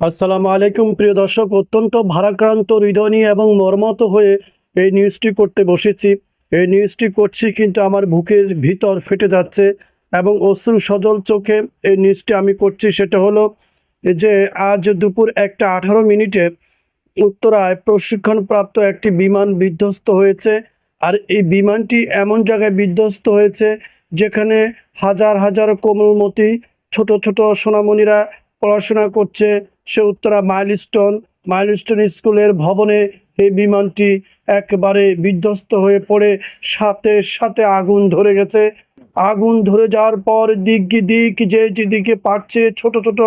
আসসালামু আলাইকুম, প্রিয় দর্শক। অত্যন্ত ভারাক্রান্ত হৃদয় নিয়ে এবং মর্মত হয়ে এই নিউজটি করতে বসেছি। এই নিউজটি করছি কিন্তু আমার বুকের ভিতর ফেটে যাচ্ছে এবং অশ্রু সজল চোখে এই নিউজটি আমি করছি। সেটা হলো যে আজ দুপুর একটা আঠারো মিনিটে উত্তরায় প্রশিক্ষণপ্রাপ্ত একটি বিমান বিধ্বস্ত হয়েছে আর এই বিমানটি এমন জায়গায় বিধ্বস্ত হয়েছে যেখানে হাজার হাজার কোমলমতি ছোট ছোট সোনামণিরা পড়াশোনা করছে সে উত্তরা মাইলস্টোন মাইলস্টোন স্কুলের ভবনে এই বিমানটি একবারে বিধ্বস্ত হয়ে পড়ে। সাথে সাথে আগুন ধরে গেছে। আগুন ধরে যাওয়ার পর দিক দিক, যে যেদিকে পারছে ছোট ছোট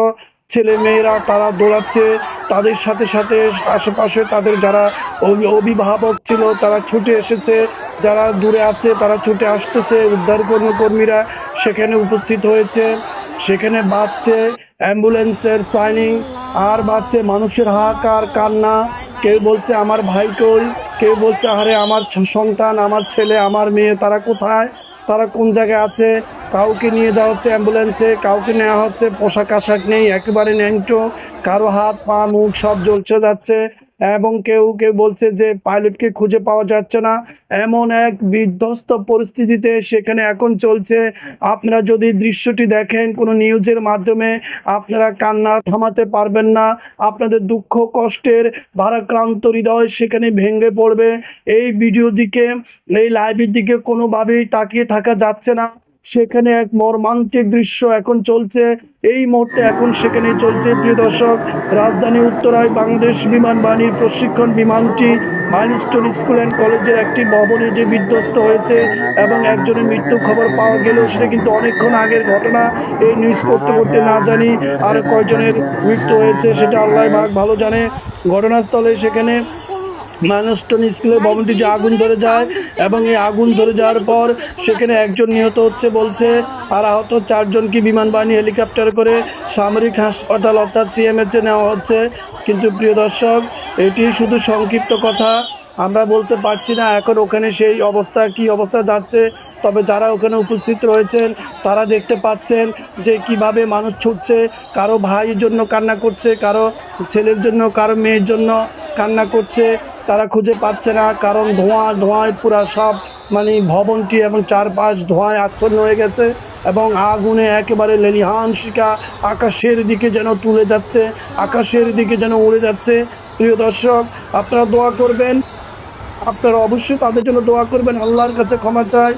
ছেলে মেয়েরা তারা দৌড়াচ্ছে। তাদের সাথে সাথে আশেপাশে তাদের যারা অভি- অভিভাবক ছিল তারা ছুটে এসেছে। যারা দূরে আছে তারা ছুটে আসতেছে। উদ্ধার কর্মীরা সেখানে উপস্থিত হয়েছে। সেখানে বাজছে অ্যাম্বুলেন্সের সাইনিং। আর বাড়ছে মানুষের হাহাকার, কান্না। কেউ বলছে, আমার ভাই কই? কেউ বলছে, আরে, আমার সন্তান, আমার ছেলে, আমার মেয়ে, তারা কোথায়? তারা কোন জায়গায় আছে? কাউকে নিয়ে যাওয়া হচ্ছে অ্যাম্বুলেন্সে, কাউকে নেওয়া হচ্ছে পোশাক আশাক নেই, একেবারে ন্যাংটো। কারও হাত, পা, মুখ সব জ্বলছে যাচ্ছে। এবং কেউ কেউ বলছে যে পাইলটকে খুঁজে পাওয়া যাচ্ছে না। এমন এক বিধ্বস্ত পরিস্থিতিতে সেখানে এখন চলছে। আপনারা যদি দৃশ্যটি দেখেন কোনো নিউজের মাধ্যমে, আপনারা কান্না থামাতে পারবেন না। আপনাদের দুঃখ, কষ্টের ভারাক্রান্ত হৃদয় সেখানে ভেঙে পড়বে। এই ভিডিও দিকে, এই লাইভের দিকে কোনোভাবেই তাকিয়ে থাকা যাচ্ছে না। সেখানে এক মর্মান্তিক দৃশ্য এখন চলছে। এই মুহূর্তে এখন সেখানে চলছে। প্রিয় দর্শক, রাজধানী উত্তরায় বাংলাদেশ বিমান বাহিনীর প্রশিক্ষণ বিমানটি মাইলস্টোন স্কুল অ্যান্ড কলেজের একটি ভবনে যে বিধ্বস্ত হয়েছে এবং একজনের মৃত্যু খবর পাওয়া গেলেও সেটা কিন্তু অনেকক্ষণ আগের ঘটনা। এই নিউজ করতে করতে না জানি আর কয়জনের মৃত্যু হয়েছে সেটা আল্লাহ ভালো জানে। ঘটনাস্থলে সেখানে মাইলস্টোন স্কুলের ভবনটি যে আগুন ধরে যায় এবং এই আগুন ধরে যাওয়ার পর সেখানে একজন নিহত হচ্ছে বলছে আর আহত চারজনকে বিমান বাহিনী হেলিকপ্টার করে সামরিক হাসপাতাল অর্থাৎ সিএমএচে নেওয়া হচ্ছে। কিন্তু প্রিয় দর্শক এটি শুধু সংক্ষিপ্ত কথা আমরা বলতে পারছি না এখন ওখানে সেই অবস্থা কি অবস্থা যাচ্ছে। তবে যারা ওখানে উপস্থিত রয়েছেন তারা দেখতে পাচ্ছেন যে কীভাবে মানুষ ছুটছে কারও ভাইয়ের জন্য কান্না করছে কারও ছেলের জন্য কারও মেয়ের জন্য। কান্না করছে, তারা খুঁজে পাচ্ছে না, কারণ ধোঁয়া ধোঁয়ায় পুরা সব মানে ভবনটি এবং চারপাশ ধোঁয়ায় আচ্ছন্ন হয়ে গেছে এবং আগুনে একেবারে লেলিহান শিকা আকাশের দিকে যেন তুলে যাচ্ছে, আকাশের দিকে যেন উড়ে যাচ্ছে। প্রিয় দর্শক, আপনারা দোয়া করবেন, আপনারা অবশ্যই তাদের জন্য দোয়া করবেন, আল্লাহর কাছে ক্ষমা চাই।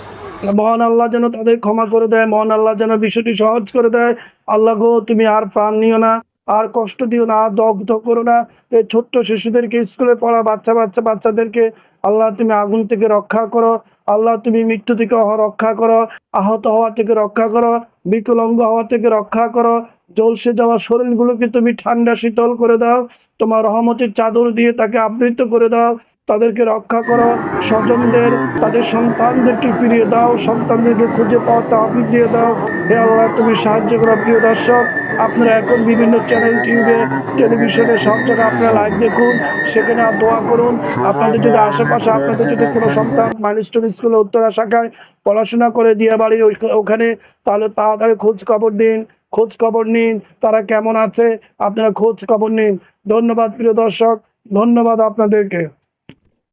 মহান আল্লাহ যেন তাদের ক্ষমা করে দেয়, মহান আল্লাহ যেন বিষয়টি সহজ করে দেয়। আল্লাহ গো, তুমি আর প্রাণ নিও না। আর কষ্ট দিও না, দগ্ধ করো না। এই ছোট্ট শিশুদেরকে স্কুলে পড়া বাচ্চা বাচ্চা, বাচ্চাদেরকে আল্লাহ তুমি আগুন থেকে রক্ষা করো, আল্লাহ তুমি মৃত্যু থেকে রক্ষা করো, আহত হওয়া থেকে রক্ষা করো, বিকলঙ্গ হওয়া থেকে রক্ষা করো জলসে যাওয়া শরীরগুলোকে তুমি ঠান্ডা শীতল করে দাও, তোমার রহমতের চাদর দিয়ে তাকে আবৃত করে দাও তাদেরকে রক্ষা করো। স্বজনদের, তাদের সন্তানদেরকে ফিরিয়ে দাও। সন্তানদেরকে খুঁজে পাওয়া তাহফিক দিয়ে দাও। হে আল্লাহ, তুমি সাহায্য করো, প্রিয় দর্শক। আপনারা এখন বিভিন্ন চ্যানেল টিভিতে টেলিভিশনে সব জায়গায় আপনারা লাইভ দেখুন। সেখানে দোয়া করুন। আপনাদের যদি আশেপাশে, আপনাদের যদি কোনো সন্তান মাইলস্টোন স্কুলে উত্তরা শাখায় পড়াশোনা করে দিয়ে বাড়ি ওখানে, তাহলে তাড়াতাড়ি খোঁজ খবর দিন। খোঁজ খবর নিন, তারা কেমন আছে? আপনারা খোঁজ খবর নিন। ধন্যবাদ, প্রিয় দর্শক। ধন্যবাদ আপনাদেরকে।